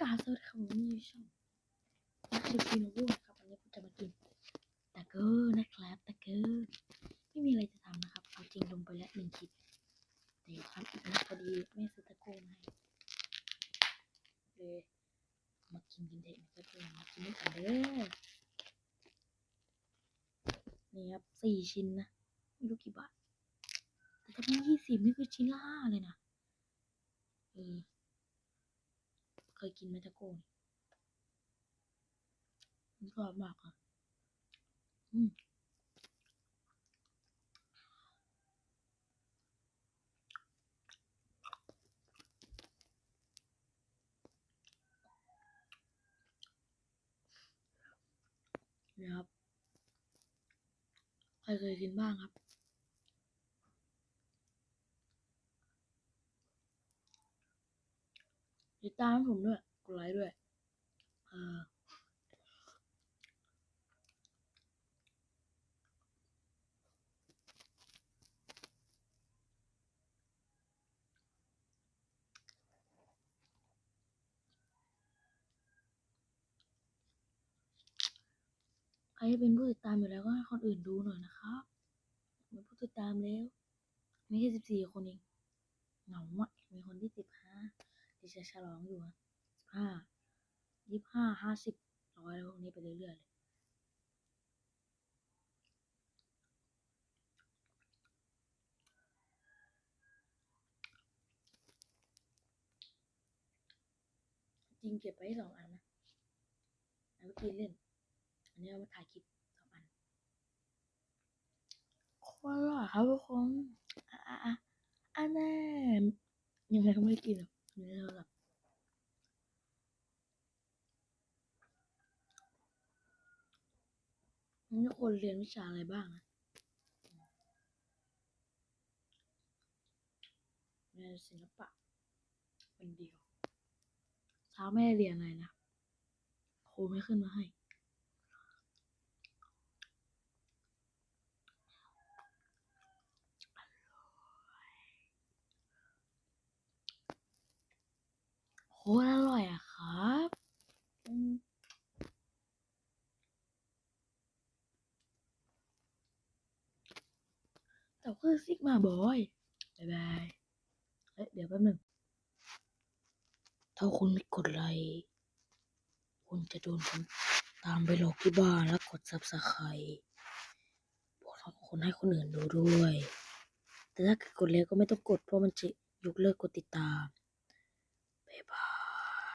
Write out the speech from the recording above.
กราบสวัสดีครับผมนี่ช่องนักเรียนกินโอ้ครับวันนี้ผมจะมากินตะเกอร์นะครับตะเกอร์ไม่มีอะไรจะทำนะครับเอาจริงลงไปแล้วหนึ่งคลิปแต่เดี๋ยวทำอีกนะพอดีแม่ซื้อตะโก้มาให้เลยมากินกันเด็กนะครับเลยมากินด้วยกันเด้อนี่ครับสี่ชิ้นนะไม่รู้กี่บาทแต่ถ้าเป็นยี่สิบนี่คือชิ้นละห้าเลยนะเออ ยกินไหมตะโก้นี่มันกรอบมากอะอืมนี่ครับ ใครเคยกินบ้างครับ ติดตามผมด้วย กดไลค์ด้วยเออใครเป็นผู้ติดตามอยู่แล้วก็ให้คนอื่นดูหน่อยนะครับมีผู้ติดตามแล้ว มีแค่สิบสี่คนเองเหงาอะมีคนที่สิบห้า ที่จะฉลองอยู่อะสิบห้ายี่สิบห้าห้าสิบร้อยแล้วพวกนี้ไปเรื่อยๆเลยจริงเก็บไว้สองอันนะอันเมื่อกี้เล่น อันนี้เอามาถ่ายคลิปสองอันโคตรอร่อยครับทุกคนอะอะอะอันแน่ยังไงก็ไม่ได้กินหรอกเนื้อเราแบบนี่คนเรียนวิชาอะไรบ้างอะเรียนศิลปะคนเดียวเช้าไม่ได้เรียนอะไรนะครูไม่ขึ้นมาให้ โคตรอร่อยอะครับอืม แต่คือซิกมาบอยบายบายเฮ้ยเดี๋ยวแป๊บหนึ่งถ้าคุณไม่กดไลค์คุณจะโดนผมตามไปหลอกที่บ้านแล้วกดซับสไครต์บอกทุกคนให้คนอื่นดูด้วย แต่ถ้าเกิดกดแล้วก็ไม่ต้องกดเพราะมันจะยกเลิกกดติดตามบายบาย